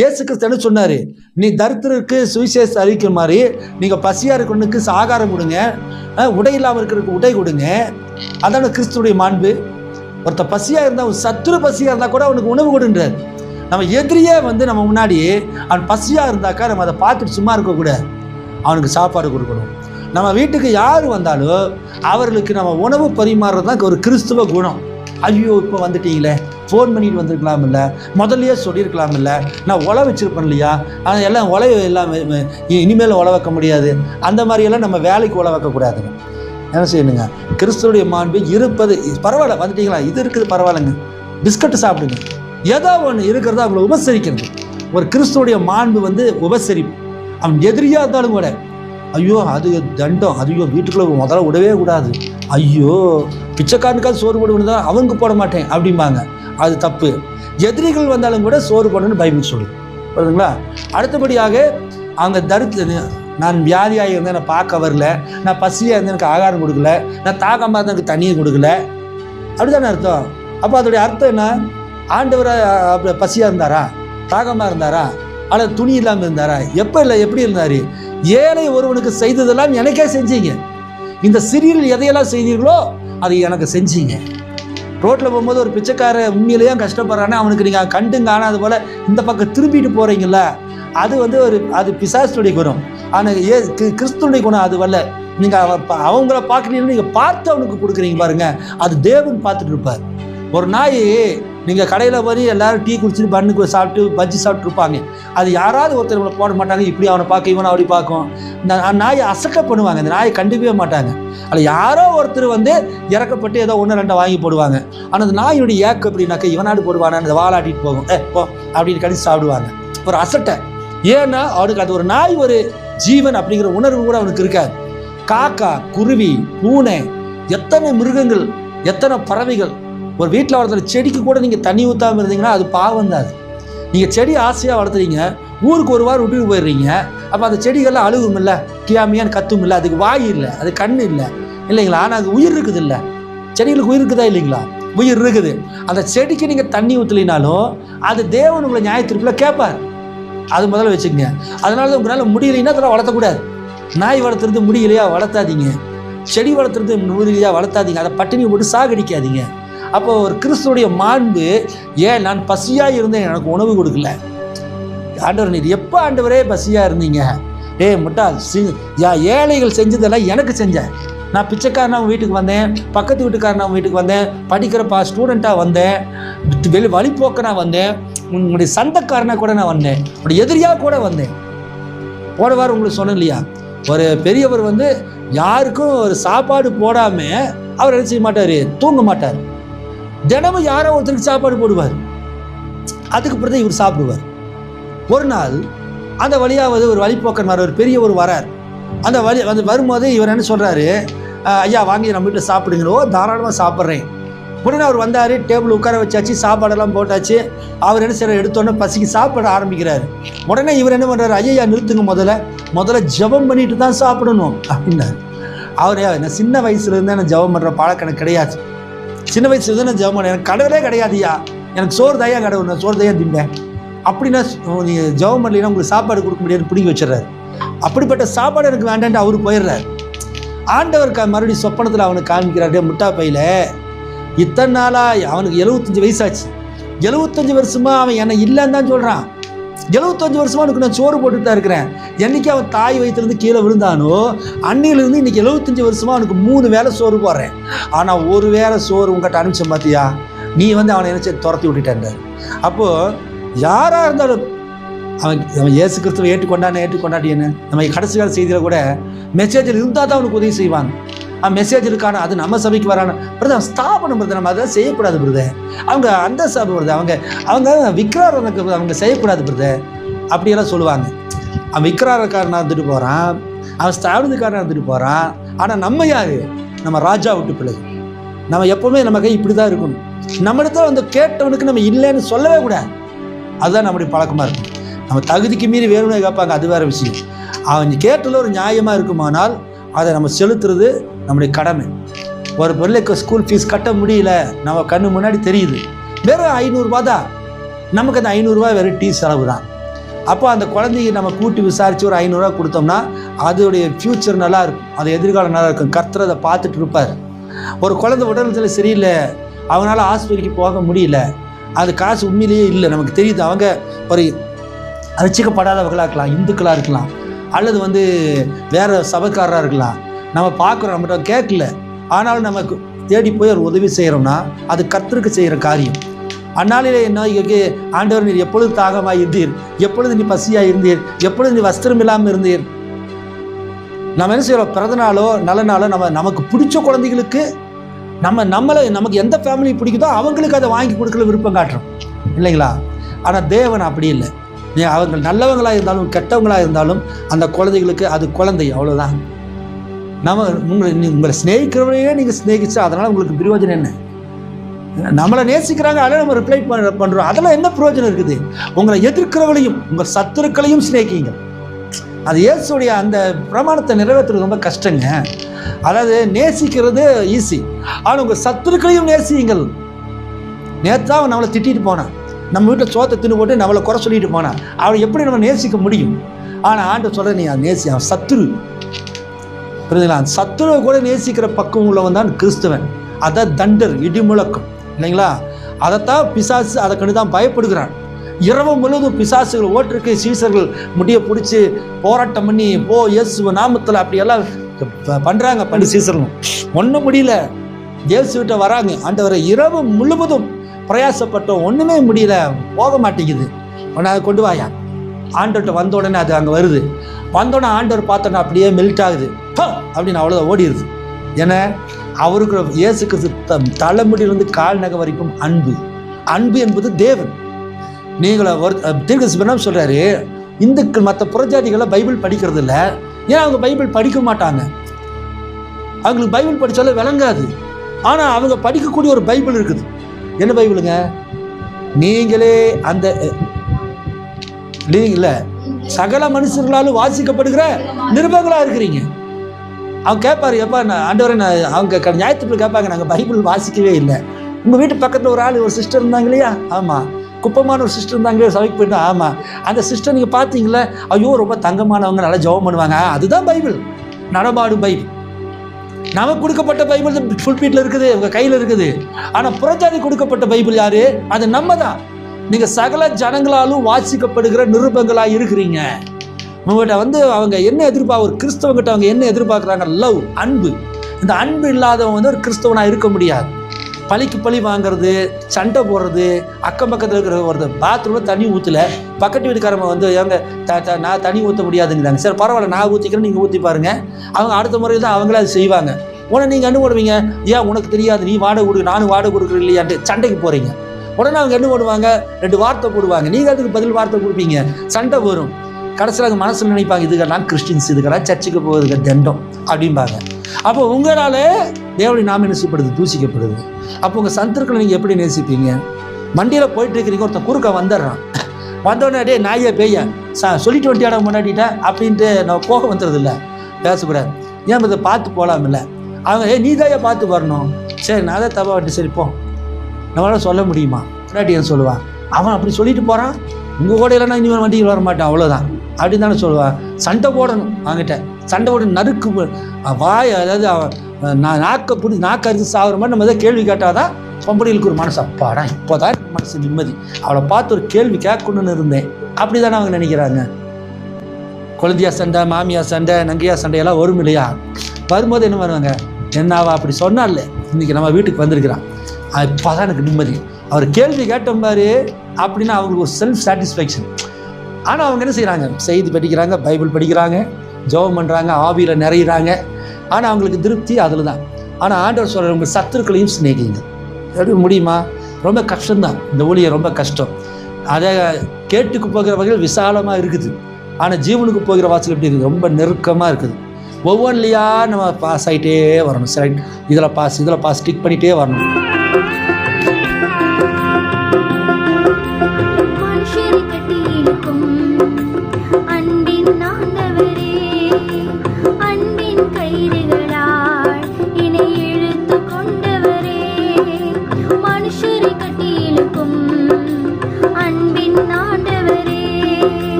இயேசு கிறிஸ்தனு சொன்னார். நீ தரித்திரருக்கு சுவிசேஷ அறிவிக்கிற மாதிரி நீங்கள் பசியாக இருக்கிறவனுக்கு ஆகாரம் கொடுங்க உடை இல்லாமல் இருக்கிறதுக்கு உடை கொடுங்க. அதான கிறிஸ்துடைய மாண்பு. ஒருத்த பசியாக இருந்தால் சத்துரு பசியாக இருந்தால் கூட அவனுக்கு உணவு கொடுன்றார். நம்ம எதிரியே வந்து நம்ம முன்னாடி அவன் பசியாக இருந்தாக்கா நம்ம அதை பார்த்துட்டு சும்மா இருக்கக்கூடாது அவனுக்கு சாப்பாடு கொடுக்கணும். நம்ம வீட்டுக்கு யார் வந்தாலும் அவர்களுக்கு நம்ம உணவு பரிமாறுறது தான் ஒரு கிறிஸ்துவ குணம். ஐயோ இப்போ வந்துட்டீங்களே. ஃபோன் பண்ணிட்டு வந்திருக்கலாம் இல்லை முதல்லையே சொல்லியிருக்கலாம் இல்லை நான் உழ வச்சிருப்பேன் இல்லையா? ஆனால் எல்லாம் உழவு எல்லாம் இனிமேல் உழ வைக்க முடியாது. அந்த மாதிரியெல்லாம் நம்ம வேலைக்கு உழ வைக்கக்கூடாதுங்க என்ன செய்யணுங்க? கிறிஸ்துவுடைய மாண்பு இருப்பது பரவாயில்ல வந்துட்டீங்களா? இது இருக்குது பரவாயில்லைங்க. பிஸ்கட்டு சாப்பிடுங்க. ஏதோ ஒன்று இருக்கிறத அவங்களை உபசரிக்கிறது. ஒரு கிறிஸ்துவனுடைய மாண்பு வந்து உபசரிப்பு. அவன் எதிரியாக இருந்தாலும் கூட ஐயோ அது தண்டம். ஐயோ வீட்டுக்குள்ளே முதல்ல விடவே கூடாது. ஐயோ பிச்சைக்காரனுக்காவது சோறு போடுவேன்னு தான் அவங்க போட மாட்டேன் அப்படிம்பாங்க. அது தப்பு. எதிரிகள் வந்தாலும் கூட சோறு போடணும்னு பைபிள் சொல்லு புரியுதுங்களா? அடுத்தபடியாக அவங்க தரித்து நான் வியாதியாக இருந்தேன் நான் பார்க்க வரல நான் பசியாக இருந்தேன் எனக்கு ஆகாரம் கொடுக்கல நான் தாகமாக இருந்தேன் எனக்கு தண்ணியை கொடுக்கல. அப்படிதானே அர்த்தம்? அப்போ அதோடைய அர்த்தம் என்ன? ஆண்டவராக பசியாக இருந்தாரா? தாகமாக இருந்தாரா? ஆனால் துணி இல்லாமல் இருந்தாரா? எப்போ இல்லை எப்படி இருந்தார்? ஏழை ஒருவனுக்கு செய்ததெல்லாம் எனக்கே செஞ்சீங்க. இந்த சிறியில் எதையெல்லாம் செய்தீர்களோ அதை எனக்கு செஞ்சீங்க. ரோட்டில் போகும்போது ஒரு பிச்சைக்கார உண்மையிலேயே கஷ்டப்படுறானே அவனுக்கு நீங்கள் கண்டும் காணாத போல் இந்த பக்கம் திரும்பிட்டு போகிறீங்கள அது வந்து ஒரு அது பிசாசுடைய குணம். ஆனால் ஏ கி- குணம் அது வரல நீங்கள் அவங்கள பார்க்குறீங்கன்னு நீங்கள் பார்த்து அவனுக்கு கொடுக்குறீங்க பாருங்கள் அது தேவன் பார்த்துட்டு இருப்பார். ஒரு நாய் நீங்கள் கடையில் போய் எல்லாரும் டீ குடிச்சிட்டு பண்ணுக்கு சாப்பிட்டு பஜ்ஜி சாப்பிட்டு இருப்பாங்க. அது யாராவது ஒருத்தர் இவனை போட மாட்டாங்க. இப்படி அவனை பார்க்க இவனை அப்படி பார்க்கும். இந்த நாயை அசக்க பண்ணுவாங்க. இந்த நாயை கண்டுக்கவே மாட்டாங்க. அதில் யாரோ ஒருத்தர் வந்து இறக்கப்பட்டு ஏதோ ஒன்று ரெண்டை வாங்கி போடுவாங்க. ஆனால் அந்த நாயினுடைய ஏக்கம் எப்படின்னாக்கா இவனாடு போடுவானா அந்த வாலாட்டிட்டு போகும். ஏ போ அப்படின்னு கடிச்சு சாப்பிடுவாங்க. ஒரு அசட்டை. ஏன்னா அவனுக்கு அது ஒரு நாய் ஒரு ஜீவன் அப்படிங்கிற உணர்வு கூட அவனுக்கு இருக்காது. காக்கா குருவி பூனை எத்தனை மிருகங்கள் எத்தனை பறவைகள் ஒரு வீட்டில் வளர்த்துற செடிக்கு கூட நீங்கள் தண்ணி ஊற்றாமல் இருந்தீங்கன்னா அது பாவம் தான் அது. நீங்கள் செடி ஆசையாக வளர்த்துறீங்க ஊருக்கு ஒரு வாரம் விட்டுட்டு போயிடுறீங்க அப்போ அந்த செடிகள்லாம் அழுகும் இல்லை கியாமியான்னு கத்தும் இல்லை அதுக்கு வாய் இல்லை அது கண் இல்லை இல்லைங்களா? ஆனால் அது உயிர் இருக்குது இல்லை. செடிகளுக்கு உயிர் இருக்குதா இல்லைங்களா? உயிர் இருக்குது. அந்த செடிக்கு நீங்கள் தண்ணி ஊற்றலினாலும் அது தேவன் உங்களை நியாயத்திற்குள்ள கேட்பார் அது முதல்ல வச்சுக்கங்க. அதனால தான் உங்களால் முடியலைன்னா அதெல்லாம் வளர்த்தக்கூடாது. நாய் வளர்த்துறது முடியலையா? வளர்த்தாதீங்க. செடி வளர்த்துறது முடியலையா? வளர்த்தாதீங்க. அதை பட்டினி போட்டு சாகடிக்காதீங்க. அப்போ ஒரு கிறிஸ்துடைய மாண்பு ஏன் நான் பசியாக இருந்தேன் எனக்கு உணவு கொடுக்கல. ஆண்டவர் நீர் எப்போ ஆண்டவரே பசியாக இருந்தீங்க? ஏ முட்டாள் சி யா ஏழைகள் செஞ்சதெல்லாம் எனக்கு செஞ்சேன் நான் பிச்சைக்காரனாக வீட்டுக்கு வந்தேன் பக்கத்து வீட்டுக்காரனாக வீட்டுக்கு வந்தேன் படிக்கிறப்பா ஸ்டூடெண்ட்டாக வந்தேன் வெளி வழிபோக்கனாக வந்தேன் உங்களுடைய சந்தக்காரனாக கூட நான் வந்தேன் உங்களுடைய எதிரியாக கூட வந்தேன். போன வாரம் உங்களுக்கு சொன்னேன் இல்லையா? ஒரு பெரியவர் வந்து யாருக்கும் ஒரு சாப்பாடு போடாமல் அவர் என்ன செய்ய மாட்டார்? தூங்க மாட்டார். தினமும் யாரோ ஒருத்தருக்கு சாப்பாடு போடுவார். அதுக்கு பிறகு இவர் சாப்பிடுவார். ஒரு நாள் அந்த வழியாவது ஒரு வழிபோக்கன் வர ஒரு பெரிய ஒரு வரார். அந்த வழி வந்து வரும்போது இவர் என்ன சொல்கிறாரு ஐயா வாங்கி நம்ம வீட்டில் சாப்பிடுங்களோ தாராளமாக சாப்பிட்றேன். உடனே அவர் வந்தார் டேபிள் உட்கார வச்சாச்சு சாப்பாடெல்லாம் போட்டாச்சு. அவர் என்ன செய்யற எடுத்தோன்னே பசிக்கு சாப்பிட ஆரம்பிக்கிறாரு. உடனே இவர் என்ன பண்ணுறாரு ஐயா நிறுத்துங்க முதல்ல. முதல்ல ஜெபம் பண்ணிட்டு தான் சாப்பிடணும். அப்படின்னாரு. அவர் நான் சின்ன வயசுலேருந்தே நான் ஜெபம் பண்ணுற பழக்கணக்கு கிடையாது. சின்ன வயசுலேருந்து நான் ஜெபம் பண்ணேன். எனக்கு கடவுளே கிடையாதுயா எனக்கு சோறு தயா கடவுள் நான் சோறு தயா திம்பேன் அப்படின்னா நீங்கள் ஜெபம் பண்ணலைன்னா உங்களுக்கு சாப்பாடு கொடுக்க முடியாது பிடிங்கி வச்சிடறாரு. அப்படிப்பட்ட சாப்பாடு எனக்கு வேண்டான்ட்டு அவரு போயிடுறாரு. ஆண்டவர் க மறுபடியும் சொப்பனத்தில் அவனுக்கு காமிக்கிறாரு முட்டா பையில இத்தனை நாளாக அவனுக்கு எழுபத்தஞ்சி வயசாச்சு. எழுபத்தஞ்சி வருஷமாக அவன் என்னை இல்லைன்னு தான் சொல்கிறான் எழுபத்தஞ்சு வருஷமா அவனுக்கு நான் சோறு போட்டுட்டு தான் இருக்கிறேன். என்னைக்கு அவன் தாய் வயிற்றுலேருந்து கீழே விழுந்தானோ அன்னையிலேருந்து இன்னைக்கு எழுபத்தஞ்சு வருஷமா அவனுக்கு மூணு வேளை சோறு போடுறேன். ஆனால் ஒரு வேளை சோறு உங்கள்கிட்ட அனுப்பிச்சேன் பார்த்தியா நீ வந்து அவனை நினச்சி துரத்தி விட்டுட்டேன். அப்போது யாராக இருந்தாலும் அவன் அவன் ஏசு கிறிஸ்துவை ஏற்றுக்கொண்டானே ஏற்றுக்கொண்டாட்டியன்னு நம்ம கடைசி கால செய்தியில் கூட மெசேஜில் இருந்தால் தான் அவனுக்கு உதவி செய்வான். மெசேஜ் இருக்கான? அது நம்ம சபைக்கு வரான? பிரதர் ஸ்தாபனம் பிரதர் நம்ம அதெல்லாம் செய்யக்கூடாது பிரதர் அவங்க அந்த சபை வருது அவங்க அவங்க விக்ராரனுக்கு அவங்க செய்யக்கூடாது பிரதர் அப்படியெல்லாம் சொல்லுவாங்க. அவன் விக்ராரக்காரனாக இருந்துட்டு போகிறான் அவன் ஸ்தாபனத்துக்காரனாக இருந்துட்டு போகிறான் ஆனால் நம்ம யார்? நம்ம ராஜா விட்டு பிள்ளை நம்ம எப்போவுமே நம்ம கை இப்படி தான் இருக்கணும் நம்மளிடத்துல வந்து கேட்டவனுக்கு நம்ம இல்லைன்னு சொல்லவே கூடாது. அதுதான் நம்முடைய பழக்கமாக இருக்கும். நம்ம தகுதிக்கு மீறி வேணும்னு கேட்பாங்க அது வேறு விஷயம். அவன் கேட்டதில் ஒரு நியாயமாக இருக்குமானால் அதை நம்ம செலுத்துறது நம்முடைய கடமை. ஒரு பிள்ளைக்கு ஸ்கூல் ஃபீஸ் கட்ட முடியல நம்ம கண்ணு முன்னாடி தெரியுது. வெறும் ஐநூறுரூவா தான் நமக்கு அந்த ஐநூறுரூவா வெறும் டீ செலவு தான். அப்போ அந்த குழந்தைய நம்ம கூட்டி விசாரித்து ஒரு ஐநூறுரூவா கொடுத்தோம்னா அதோடைய ஃப்யூச்சர் நல்லா இருக்கும். அது எதிர்காலம் நல்லா இருக்கும். கர்த்தர் அதை பார்த்துட்டு இருப்பார். ஒரு குழந்தை உடல்நிலை சரியில்லை. அவனால் ஆஸ்பத்திரிக்கு போக முடியல. அது காசு உண்மையிலேயே இல்லை. நமக்கு தெரியுது. அவங்க ஒரு ரசிக்கப்படாதவர்களாக இருக்கலாம் இந்துக்களாக இருக்கலாம். அல்லது வந்து வேறு சபைக்காரராக இருக்கலாம். நம்ம பார்க்குறோம் நம்மகிட்ட கேட்கல. ஆனாலும் நமக்கு தேடி போய் ஒரு உதவி செய்கிறோம்னா அது கர்த்தருக்கு செய்கிற காரியம். அந்நாளிலே என்ன இங்கே ஆண்டவர் நீர் எப்பொழுது தாகமாக இருந்தீர் எப்பொழுது நீ பசியாக இருந்தீர் எப்பொழுது நீ வஸ்திரம் இல்லாமல் இருந்தீர்? நம்ம என்ன செய்கிறோம் பிறந்த நாளோ நல்ல நாளோ நம்ம நமக்கு பிடிச்ச குழந்தைகளுக்கு நம்ம நம்மளை நமக்கு எந்த ஃபேமிலி பிடிக்குதோ அவங்களுக்கு அதை வாங்கி கொடுக்கல விருப்பம் காட்டுறோம். இல்லைங்களா? ஆனால் தேவன் அப்படி இல்லை. நீ அவங்க நல்லவங்களாக இருந்தாலும் கெட்டவங்களாக இருந்தாலும் அந்த குழந்தைகளுக்கு அது குழந்தை அவ்வளோதான் நம்ம உங்களை உங்களை ஸ்நேகிக்கிறவரையே நீங்கள் ஸ்நேகிச்சா அதனால் உங்களுக்கு பிரயோஜனம் என்ன? நம்மளை நேசிக்கிறாங்க அதில் நம்ம ரிப்ளை பண்ண பண்ணுறோம் அதெல்லாம் என்ன பிரயோஜனம் இருக்குது? உங்களை எதிர்க்கிறவளையும் உங்கள் சத்துருக்களையும் சிநேகிங்க. அது இயேசுடைய அந்த பிரமாணத்தை நிறைவேற்றுறது ரொம்ப கஷ்டங்க. அதாவது நேசிக்கிறது ஈஸி ஆனால் உங்கள் சத்துருக்களையும் நேசியுங்கள். நேற்றா அவன் நம்மளை திட்டிட்டு போனான். நம்ம வீட்டில் சோத்தை தின்னு போட்டு நம்மளை குறை சொல்லிட்டு போனான் அவனை எப்படி நம்ம நேசிக்க முடியும்? ஆனால் ஆண்டு சொல்கிற நீ அவன் நேசி அவன் சத்துரு. புரியுதுங்களா சத்துருவை கூட நேசிக்கிற பக்கம் உள்ளவன் தான் கிறிஸ்தவன். அதான் தண்டர் இடிமுழக்கம். இல்லைங்களா? அதைத்தான் பிசாசு அதை கண்டு தான் பயப்படுகிறான். இரவு முழுவதும் பிசாசுகள் ஓட்டிருக்கு சீசர்கள் முடிய பிடிச்சி போராட்டம் பண்ணி போ இயேசு நாமத்தில் அப்படியெல்லாம் பண்ணுறாங்க பண்ணி சீசர்களும். ஒன்றும் முடியல. இயேசு கிட்ட வராங்க. ஆண்டவரை இரவு முழுவதும் பிரயாசப்பட்டோம். ஒன்றுமே முடியல. போக மாட்டேங்குது. உடனே அதை கொண்டு வாயா? ஆண்டவர்கிட்ட வந்த உடனே அது அங்கே வருது. வந்தோடனே ஆண்டவர் பார்த்தோன்னா அப்படியே மெல்ட் ஆகுது. அப்படின்னு அவ்வளோதான் ஓடிடுது. ஏன்னா அவருக்கு இயேசுக்கு த- தலைமுடியிலிருந்து கால் நகை வரைக்கும் அன்பு. அன்பு என்பது தேவன். நீங்களை ஒரு தீர்க்கசிபனம் சொல்கிறாரு இந்துக்கள் மற்ற புறஜாதிகளை பைபிள் படிக்கிறது இல்லை. ஏன் அவங்க பைபிள் படிக்க மாட்டாங்க? அவங்களுக்கு பைபிள் படித்தாலும் விளங்காது. ஆனால் அவங்க படிக்கக்கூடிய ஒரு பைபிள் இருக்குது. என்ன பைபிளுங்க? நீங்களே அந்த இல்ல சகல மனுஷர்களாலும் வாசிக்கப்படுகிற நிருபங்களா இருக்கிறீங்க. அவன் கேட்பாரு எப்பா நான் ஆண்டவரே நான் அவங்க ஞாயிற்றுக்குள்ள கேட்பாங்க நாங்கள் பைபிள் வாசிக்கவே இல்லை. உங்கள் வீட்டு பக்கத்தில் ஒரு ஆள் ஒரு சிஸ்டர் இருந்தாங்க இல்லையா? ஆமாம் குப்பமான ஒரு சிஸ்டர் இருந்தாங்களே சபைக்கு போயிட்டு ஆமாம் அந்த சிஸ்டர் நீங்கள் பார்த்தீங்களா? ஐயோ ரொம்ப தங்கமானவங்க நல்லா ஜெபம் பண்ணுவாங்க. அதுதான் பைபிள். நடமாடும் பைபிள். நமக்கு கொடுக்கப்பட்ட பைபிள் ஃபுல்பீட்டில் இருக்குது உங்கள் கையில் இருக்குது. ஆனால் புறஜாதி கொடுக்கப்பட்ட பைபிள் யாரு? அது நம்ம தான். நீங்கள் சகல ஜனங்களாலும் வாசிக்கப்படுகிற நிருபங்களாக இருக்கிறீங்க. உங்கள்கிட்ட வந்து அவங்க என்ன எதிர்பார்க்க ஒரு கிறிஸ்தவங்கிட்ட அவங்க என்ன எதிர்பார்க்குறாங்க? லவ் அன்பு. இந்த அன்பு இல்லாதவன் வந்து ஒரு கிறிஸ்தவனாக இருக்க முடியாது. பழிக்கு பழி வாங்குறது சண்டை போடுறது அக்கம் பக்கத்தில் இருக்கிற ஒருத்தர் பாத்ரூமில் தண்ணி ஊற்றல பக்கத்து வீட்டுக்காரங்க வந்து எங்க த த நான் தண்ணி ஊற்ற முடியாதுங்கிறாங்க. சரி பரவாயில்ல நான் ஊற்றிக்கிறேன் நீங்கள் ஊற்றி பாருங்க. அவங்க அடுத்த முறையில் தான் அவங்களே அது செய்வாங்க. உடனே நீங்கள் என்ன பண்ணுவீங்க? ஏன் உனக்கு தெரியாது நீ வாடகை கொடு நானும் வாடகை கொடுக்குறேன் இல்லையான்ட்டு சண்டைக்கு போகிறீங்க உடனே அவங்க என்ன பண்ணுவாங்க? ரெண்டு வார்த்தை போடுவாங்க. நீங்கள் அதுக்கு பதில் வார்த்தை கொடுப்பீங்க? சண்டை வரும். கடைசியில் அவங்க மனசில் நினைப்பாங்க இதுக்கெல்லாம் கிறிஸ்டின்ஸ் இதுக்கெல்லாம் சர்ச்சுக்கு போகிறதுக்கு தண்டம். அப்படிம்பாங்க. அப்போ உங்களால் தேவனை நாம் நேசிப்படுது தூசிக்கப்படுது. அப்போ உங்கள் சந்தர்களை நீங்கள் எப்படி நேசிப்பீங்க? வண்டியில் போயிட்டு இருக்கிறீங்க ஒருத்தன் குறுக்க வந்துடுறான். வந்தோடனே டே நாயே பேய சா சொல்லிட்டு வண்டியாட முன்னாடிட்டேன் அப்படின்ட்டு நான் போக வந்துடுறது இல்லை பேசக்கூடாது. ஏன் இதை பார்த்து போகலாமில்ல அவங்க ஏ நீ பார்த்து வரணும். சரி நான் தான் தப்பா வண்டி சரி போ. சொல்ல முடியுமா? இல்லாட்டி என் சொல்லுவான் அவன் அப்படி சொல்லிட்டு போகிறான் உங்கள் கூட இல்லைன்னா இனிமேல் வண்டியில் வர மாட்டான் அவ்வளோதான் அப்படின்னு தானே சொல்லுவான் சண்டை போடணும் அவங்ககிட்ட சண்டை போட நறுக்கு போ- வாய் அதாவது நான் நாக்கை பிடி நாக்க அரிசி சாகுற மாதிரி நம்ம எதாவது கேள்வி கேட்டாதான் பொம்பளைகளுக்கு ஒரு மனசு அப்பாடா இப்போ தான் மனசு நிம்மதி. அவளை பார்த்து ஒரு கேள்வி கேட்கணும்னு இருந்தேன். அப்படி தானே அவங்க நினைக்கிறாங்க. குழந்தையா சண்டை மாமியா சண்டை நங்கையா சண்டையெல்லாம் வரும் இல்லையா? வரும்போது என்ன பண்ணுவாங்க? என்ன அப்படி சொன்னால இன்றைக்கி நம்ம வீட்டுக்கு வந்திருக்கிறான். இப்போ தான் எனக்கு நிம்மதி. அவர் கேள்வி கேட்ட மாதிரி அப்படின்னா அவங்களுக்கு ஒரு செல்ஃப் சாட்டிஸ்ஃபேக்ஷன் ஆனால் அவங்க என்ன செய்கிறாங்க செய்தி படிக்கிறாங்க பைபிள் படிக்கிறாங்க ஜெபம் பண்ணுறாங்க ஆவியில் நிறையிறாங்க. ஆனால் அவங்களுக்கு திருப்தி அதில் தான் ஆனால் ஆண்டவர் சொல்கிற உங்கள் சத்துருக்களையும் சிநேகிங்க எப்படி முடியுமா? ரொம்ப கஷ்டம்தான். இந்த ஊழியம் ரொம்ப கஷ்டம். அதை கேட்டுக்கு போகிற வகையில் விசாலமாக இருக்குது. ஆனால் ஜீவனுக்கு போகிற வாசல் எப்படி இருக்குது? ரொம்ப நெருக்கமாக இருக்குது. ஒவ்வொன்றிலையா நம்ம பாஸ் ஆகிட்டே வரணும். சரி இதில் பாஸ் இதில் பாஸ் ஸ்டிக் பண்ணிகிட்டே வரணும்.